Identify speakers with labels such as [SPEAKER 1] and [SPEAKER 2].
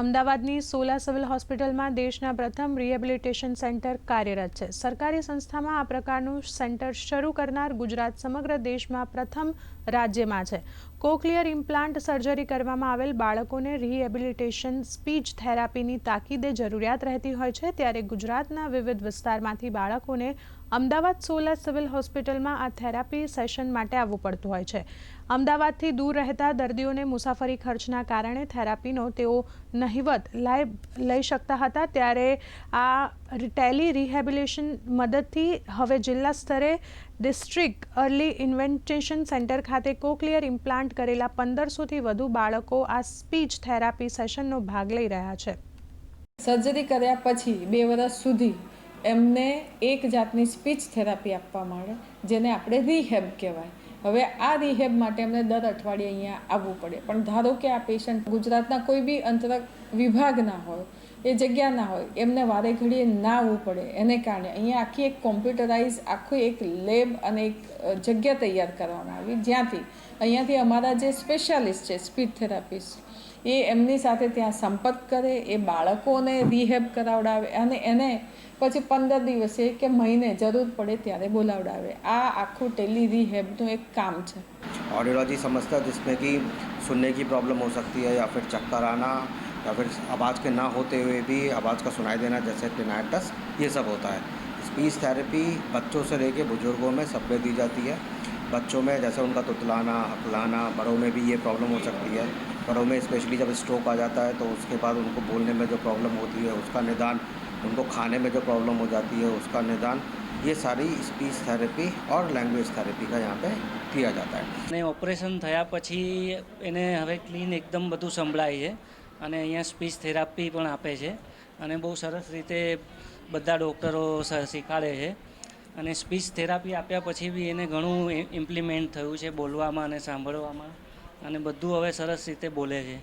[SPEAKER 1] અમદાવાદની સોલા સિવિલ હોસ્પિટલમાં દેશના પ્રથમ રિહેબિલિટેશન સેન્ટર કાર્યરત છે. સરકારી સંસ્થામાં આ પ્રકારનું સેન્ટર શરૂ કરનાર ગુજરાત સમગ્ર દેશમાં પ્રથમ રાજ્યમાં છે. કોક્લિયર ઇમ્પ્લાન્ટ સર્જરી કરવામાં આવેલ બાળકોને રિહેબિલિટેશન સ્પીચ થેરાપીની તાકીદે જરૂરિયાત રહેતી હોય છે, ત્યારે ગુજરાતના વિવિધ વિસ્તારમાંથી બાળકોને અમદાવાદ સોલા સિવિલ હોસ્પિટલમાં આ થેરાપી સેશન માટે આવવું પડતું હોય છે. અમદાવાદથી દૂર રહેતા દર્દીઓને મુસાફરી ખર્ચના કારણે થેરાપીનો તેઓ નહિવત લાભ લઈ શકતા હતા. ત્યારે આ ટેલી રિહેબિલેશન મદદથી હવે જિલ્લા સ્તરે ડિસ્ટ્રિક્ટ અર્લી ઇન્વેન્ટેશન સેન્ટર ખાતે કોક્લિયર ઇમ્પ્લાન્ટ કરેલા પંદરસોથી વધુ બાળકો આ સ્પીચ થેરાપી સેશનનો ભાગ લઈ રહ્યા છે.
[SPEAKER 2] સર્જરી કર્યા પછી બે વર્ષ સુધી એમને એક જાતની સ્પીચ થેરાપી આપવા માંડે, જેને આપણે રિહેબ કહેવાય. હવે આ રિહેબ માટે એમને દર અઠવાડિયે અહીંયા આવવું પડે. પણ ધારો કે આ પેશન્ટ ગુજરાતના કોઈ બી અંતર વિભાગના હોય, એ જગ્યા ના હોય, એમને વારે ઘડીએ ના આવવું પડે. એને કારણે અહીંયા આખી એક કોમ્પ્યુટરાઇઝ આખું એક લેબ અને એક જગ્યા તૈયાર કરવામાં આવી. જ્યાંથી, અહીંયાથી અમારા જે સ્પેશિયાલિસ્ટ છે સ્પીચ થેરાપિસ્ટ એ એમની સાથે ત્યાં સંપર્ક કરે એ બાળકોને રિહેબ કરાવડાવે અને એને પછી પંદર દિવસે કે મહિને જરૂર પડે ત્યારે બોલાવડાવે આ આખું ટેલી રિહેબનું એક કામ છે
[SPEAKER 3] ऑडियोलॉजी समझता है जिसमें कि सुनने की प्रॉब्लम हो सकती है या फिर चक्कर आना या फिर आवाज़ के ना होते हुए भी आवाज़ का सुनाई देना जैसे टिनाइटस ये सब होता है स्पीच थेरेपी बच्चों से लेके बुजुर्गों में सब में दी जाती है बच्चों में जैसे उनका तुतलाना हकलाना बड़ों में भी ये प्रॉब्लम हो सकती है बड़ों में स्पेशली जब स्ट्रोक आ जाता है तो उसके बाद उनको बोलने में जो प्रॉब्लम होती है उसका निदान उनको खाने में जो प्रॉब्लम हो जाती है उसका निदान ये सारी स्पीच थेरेपी और लैंग्वेज थेरेपी का यहाँ पे किया जाता है
[SPEAKER 4] અને ઓપરેશન થયા પછી એને હવે ક્લીન એકદમ બધું સંભળાય છે અને અહીંયા સ્પીચ થેરાપી પણ આપે છે અને બહુ સરસ રીતે બધા ડૉક્ટરો સ- શીખવાડે છે અને સ્પીચ થેરાપી આપ્યા પછી બી એને ઘણું ઇમ્પ્લિમેન્ટ થયું છે બોલવામાં અને સાંભળવામાં અને બધું હવે સરસ રીતે બોલે છે.